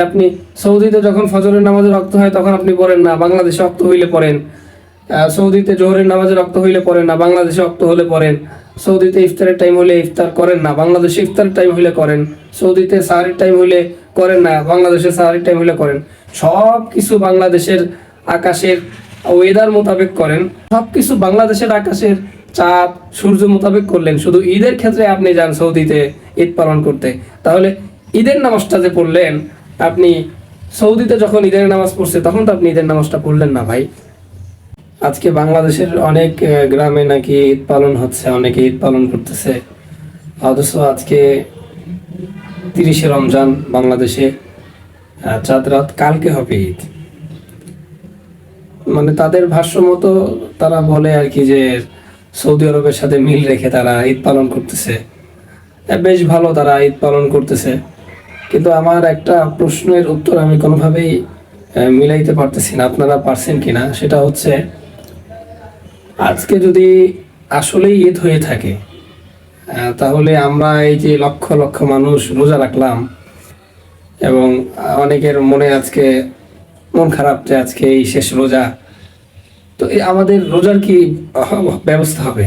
আপনি সৌদিতে যখন ফজরের নামাজে রক্ত হয়, তখন আপনি পড়েন না। বাংলাদেশে রক্ত হইলে পড়েন। সৌদিতে জোহরের নামাজে রক্ত হইলে পড়েন না। বাংলাদেশে রক্ত হলে পড়েন। সৌদিতে ইফতারের টাইম হলে ইফতার করেন না। বাংলাদেশে ইফতারের টাইম হলে করেন। সৌদিতে সাহারির টাইম হইলে করেন না। বাংলাদেশে সাহারির টাইম হলে করেন। সব কিছু বাংলাদেশের আকাশের ওয়েদার মোতাবেক করেন। সব কিছু বাংলাদেশের আকাশের চাঁদ, সূর্য মোতাবেক করলেন। শুধু ঈদের ক্ষেত্রে আপনি যান সৌদিতে ঈদ পালন করতে। তাহলে ঈদের নামাজটা যে পড়লেন আপনি সৌদিতে যখন ঈদের নামাজ পড়ছে, তখন তো আপনি ঈদের নামাজটা পড়লেন না ভাই। আজকে বাংলাদেশের অনেক গ্রামে নাকি ঈদ পালন হচ্ছে, অনেকে ঈদ পালন করতেছে। অথচ আজকে তিরিশে রমজান বাংলাদেশে চাঁদ রাত কালকে হবে ঈদ। মানে তাদের ভাষ্য মতো তারা বলে আর কি যে, সৌদি আরবের সাথে মিল রেখে তারা ঈদ পালন করতেছে। বেশ ভালো তারা ঈদ পালন করতেছে। কিন্তু আমার একটা প্রশ্নের উত্তর আমি কোনোভাবেই মিলাইতে পারতেছি না। আপনারা পারছেন কিনা? সেটা হচ্ছে, আজকে যদি আসলেই ঈদ হয়ে থাকে তাহলে আমরা এই যে লক্ষ লক্ষ মানুষ রোজা রাখলাম এবং অনেকের মনে আজকে মন খারাপ যে আজকে এই শেষ রোজা, তো আমাদের রোজার কি ব্যবস্থা হবে?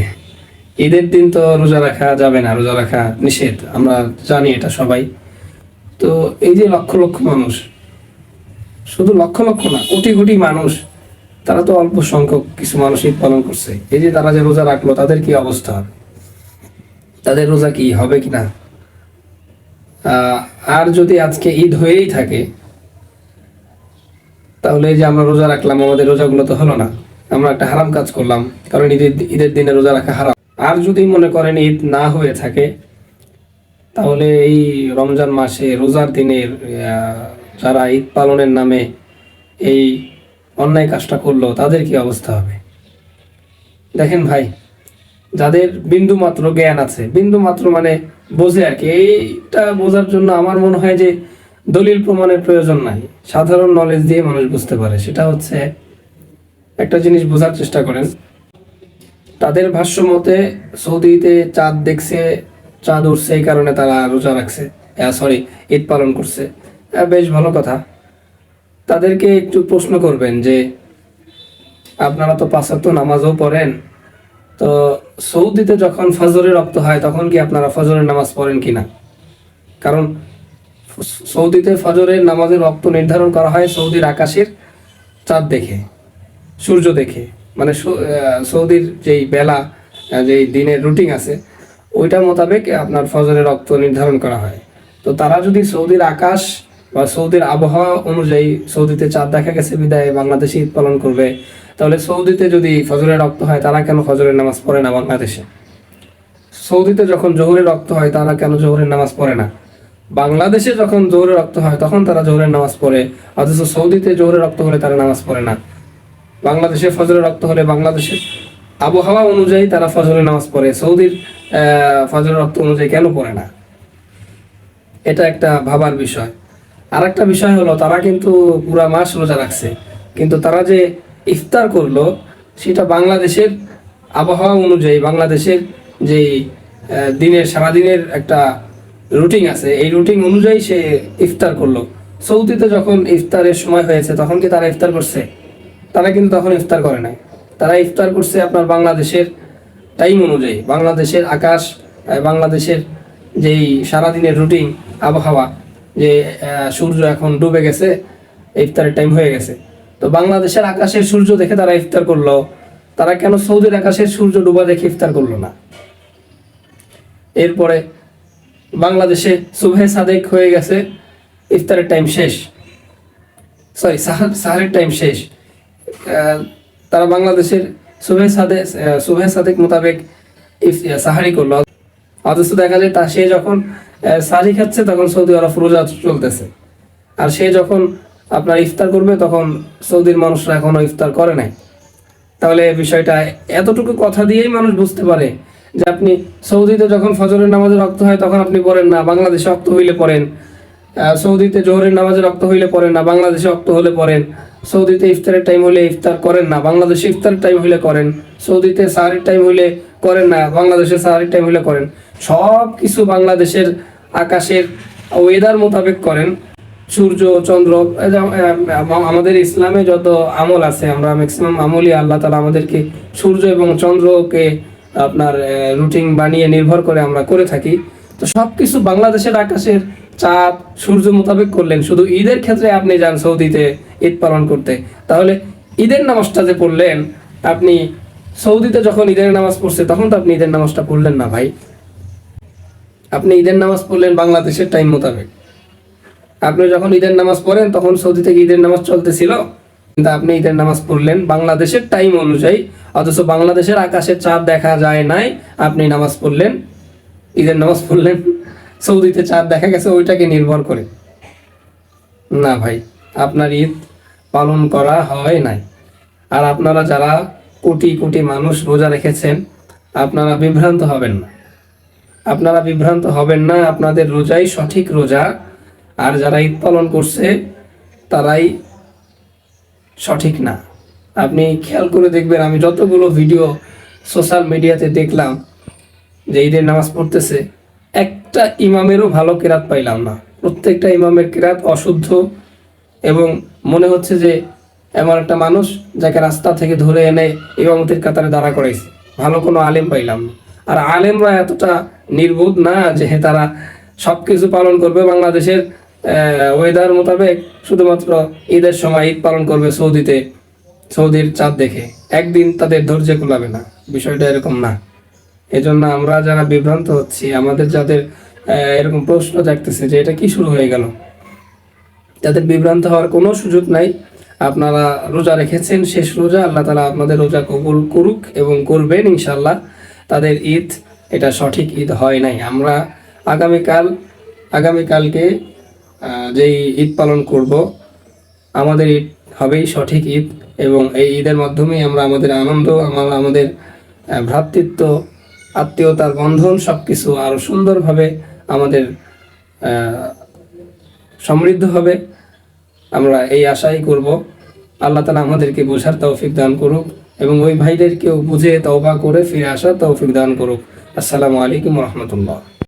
ঈদের দিন তো রোজা রাখা যাবে না, রোজা রাখা নিষেধ। আমরা জানি এটা সবাই। তো এই যে লক্ষ লক্ষ মানুষ, শুধু লক্ষ লক্ষ না, কোটি কোটি মানুষ, তারা তো অল্প সংখ্যক কিছু মানুষ ঈদ পালন করছে। এই যে তারা যে রোজা রাখল, তাদের কি অবস্থা? তাদের রোজা কি হবে কি না আর যদি আজকে ঈদ হয়েই থাকে, তাহলে যে আমরা রোজা রাখলাম, আমাদের রোজাগুলো তো হলো না। আমরা একটা হারাম কাজ করলাম, কারণ ঈদের ঈদের দিনে রোজা রাখা হারাম। আর যদি মনে করেন ঈদ না হয়ে থাকে তাহলে এই রমজান মাসে, রোজার দিনের যারা ঈদ পালনের নামে এই অন্যায় কাজটা করল, তাদের কি অবস্থা হবে? দেখেন ভাই, যাদের বিন্দু মাত্র জ্ঞান আছে বিন্দু মাত্র মানে বোঝে আর কি, এইটা বোঝার জন্য আমার মনে হয় যে দলিল প্রমাণের প্রয়োজন নাই। সাধারণ নলেজ দিয়ে মানুষ বুঝতে পারে। সেটা হচ্ছে একটা জিনিস বোঝার চেষ্টা করেন। তাদের ভাষ্য মতে সৌদিতে চাঁদ দেখছে চাঁদ উঠছে এই কারণে তারা রোজা রাখছে। সরি ঈদ পালন করছে। বেশ ভালো কথা। তাদেরকে একটু প্রশ্ন করবেন যে, আপনারা তো পাঁচাত্ত নামাজও পড়েন, তো সৌদিতে যখন ফজরের রক্ত হয়, তখন কি আপনারা ফজরের নামাজ পড়েন কিনা কারণ সৌদিতে ফজরের নামাজের রক্ত নির্ধারণ করা হয় সৌদির আকাশের চাঁদ দেখে, সূর্য দেখে। মানে সৌদির যেই বেলা যেই দিনের রুটিন আছে ওইটা মোতাবেক আপনার ফজরের রক্ত নির্ধারণ করা হয়। তো তারা যদি সৌদির আকাশ বা সৌদির আবহাওয়া অনুযায়ী সৌদিতে চাঁদ দেখা গেছে, বিদায় বাংলাদেশে ঈদ পালন করবে, তাহলে সৌদিতে যদি ফজরের রক্ত হয়, তারা কেন ফজরের নামাজ পড়ে না বাংলাদেশে? সৌদিতে যখন জোহরের রক্ত হয়, তারা কেন জোহরের নামাজ পড়ে না? বাংলাদেশে যখন জোহরের রক্ত হয়, তখন তারা জোহরের নামাজ পড়ে, অথচ সৌদিতে জোহরের রক্ত হলে তারা নামাজ পড়ে না। বাংলাদেশে ফজরের রক্ত হলে বাংলাদেশের আবহাওয়া অনুযায়ী তারা ফজরের নামাজ পড়ে। সৌদির ফজরের রক্ত অনুযায়ী কেন পড়ে না? এটা একটা ভাবার বিষয়। আর একটা বিষয় হলো তারা কিন্তু পুরা মাস রোজা রাখছে। কিন্তু তারা যে ইফতার করল সেটা বাংলাদেশের আবহাওয়া অনুযায়ী বাংলাদেশের আহ, দিনের সারাদিনের একটা রুটিন আছে এই রুটিন অনুযায়ী সে ইফতার করল। সৌদিতে যখন ইফতারের সময় হয়েছে তখন কি তারা ইফতার করছে? তারা কিন্তু তখন ইফতার করে নাই। তারা ইফতার করছে আপনার বাংলাদেশের টাইম অনুযায়ী। বাংলাদেশের আকাশ বাংলাদেশের যেই সারাদিনের রুটিন আবহাওয়া, যে সূর্য এখন ডুবে গেছে, ইফতারের টাইম হয়ে গেছে। তো বাংলাদেশের আকাশের সূর্য দেখে তারা ইফতার করল। তারা কেন সৌদির আকাশের সূর্য ডুবা দেখে ইফতার করল না? এরপরে বাংলাদেশে সুভে সাদেক হয়ে গেছে, ইফতারের টাইম শেষ। সরি সাহারের টাইম শেষ। তারা বাংলাদেশের সুবহে সাদে সুবহে সাদেক মোতাবেক সাহারি করল। অথচ দেখা যায় তা, সে যখন সাহারি খাচ্ছে তখন সৌদি আরব রোজা চলতেছে। আর সে যখন আপনার ইফতার করবে তখন সৌদির মানুষরা এখনও ইফতার করে নাই। তাহলে বিষয়টা এতটুকু কথা দিয়েই মানুষ বুঝতে পারে যে আপনি সৌদিতে যখন ফজরের নামাজে রক্ত হয় তখন আপনি পড়েন না, বাংলাদেশে রক্ত হইলে পড়েন। সৌদিতে জোহরের নামাজে রক্ত হইলে পড়েন না, বাংলাদেশে রক্ত হলে পড়েন। সৌদিতে ইফতারের টাইম হলে ইফতার করেন না, বাংলাদেশে ইফতার টাইম হইলে করেন, সৌদিতে সাহারির টাইম হইলে করেন না, বাংলাদেশে সাহারির টাইম হইলে করেন। সব কিছু বাংলাদেশের আকাশের ওয়েদার মোতাবেক করেন। সূর্য, চন্দ্র আমাদের ইসলামে যত আমল আছে, আমরা ম্যাক্সিমাম আমলই আল্লাহ তালা আমাদেরকে সূর্য এবং চন্দ্রকে আপনার রুটিন বানিয়ে নির্ভর করে আমরা করে থাকি। তো সবকিছু বাংলাদেশের আকাশের চাঁদ, সূর্য মোতাবেক করলেন। শুধু ঈদের ক্ষেত্রে আপনি যান সৌদিতে ঈদ পালন করতে। তাহলে ঈদের নামাজটা যে পড়লেন, আপনি সৌদিতে যখন ঈদের নামাজ পড়ছে, তখন তো আপনি ঈদের নামাজটা পড়লেন না ভাই। আপনি ঈদের নামাজ পড়লেন বাংলাদেশের টাইম মোতাবেক। আপনি যখন ঈদের নামাজ পড়েন, তখন সৌদি থেকে ঈদের নামাজ চলতেছিল। কিন্তু আপনি ঈদের নামাজ পড়লেন বাংলাদেশের টাইম অনুযায়ী, অথচ বাংলাদেশের আকাশে চাঁদ দেখা যায় নাই, আপনি নামাজ পড়লেন। ঈদের নামাজ পড়লেন, সৌদিতে চাঁদ দেখা গেছে, ওইটাকে নির্ভর করে। না ভাই, আপনার ঈদ পালন করা হয় নাই। আর আপনারা যারা কোটি কোটি মানুষ রোজা রেখেছেন, আপনারা বিভ্রান্ত হবেন না। আপনারা বিভ্রান্ত হবেন না, আপনাদের রোজাই সঠিক রোজা। আর যারা ঈদ পালন করছে, তারাই সঠিক না। আপনি খেয়াল করে দেখবেন, আমি যতগুলো ভিডিও সোশ্যাল মিডিয়াতে দেখলাম যে ঈদের নামাজ পড়তেছে, একটা ইমামেরও ভালো কেরাত পাইলাম না। প্রত্যেকটা ইমামের কেরাত অশুদ্ধ এবং মনে হচ্ছে যে এমন একটা মানুষ যাকে রাস্তা থেকে ধরে এনে ইমামতির কাতারে দাঁড়া করাইছে। ভালো কোনো আলেম পাইলাম আর আলেমরা এতটা নির্বোধ না যে তারা সব কিছু পালন করবে বাংলাদেশের ওয়েদার মোতাবেক শুধুমাত্র ঈদের সময় ঈদ পালন করবে সৌদিতে, সৌদির চাঁদ দেখে। একদিন তাদের ধৈর্য কুলাবে না। বিষয়টা এরকম না। এজন্য আমরা যারা বিভ্রান্ত হচ্ছি, আমাদের যাদের এরকম প্রশ্ন জাগতেছে যে এটা কি শুরু হয়ে গেল? যাদের বিভ্রান্ত হওয়ার কোনো সুযোগ নাই, আপনারা রোজা রেখেছেন, শেষ রোজা, আল্লাহ তালা আপনাদের রোজা কবুল করুক এবং করবেন ইনশাল্লাহ তাদের ঈদ, এটা সঠিক ঈদ হয় নাই। আমরা আগামীকাল, আগামীকালকে যেই ঈদ পালন করব, আমাদের ঈদ হবেই সঠিক ঈদ এবং এই ঈদের মাধ্যমেই আমরা আমাদের আনন্দ আমরা আমাদের ভ্রাতৃত্ব, আত্মীয়তার বন্ধন সব কিছু আরও সুন্দরভাবে আমাদের সমৃদ্ধ হবে। আমরা এই আশাই করব। আল্লাহ তালা আমাদেরকে বোঝার তৌফিক দান করুক এবং ওই ভাইদেরকেও বুঝে তওবা করে ফিরে আসার তৌফিক দান করুক। আসসালামু আলাইকুম রহমতুল্লাহ।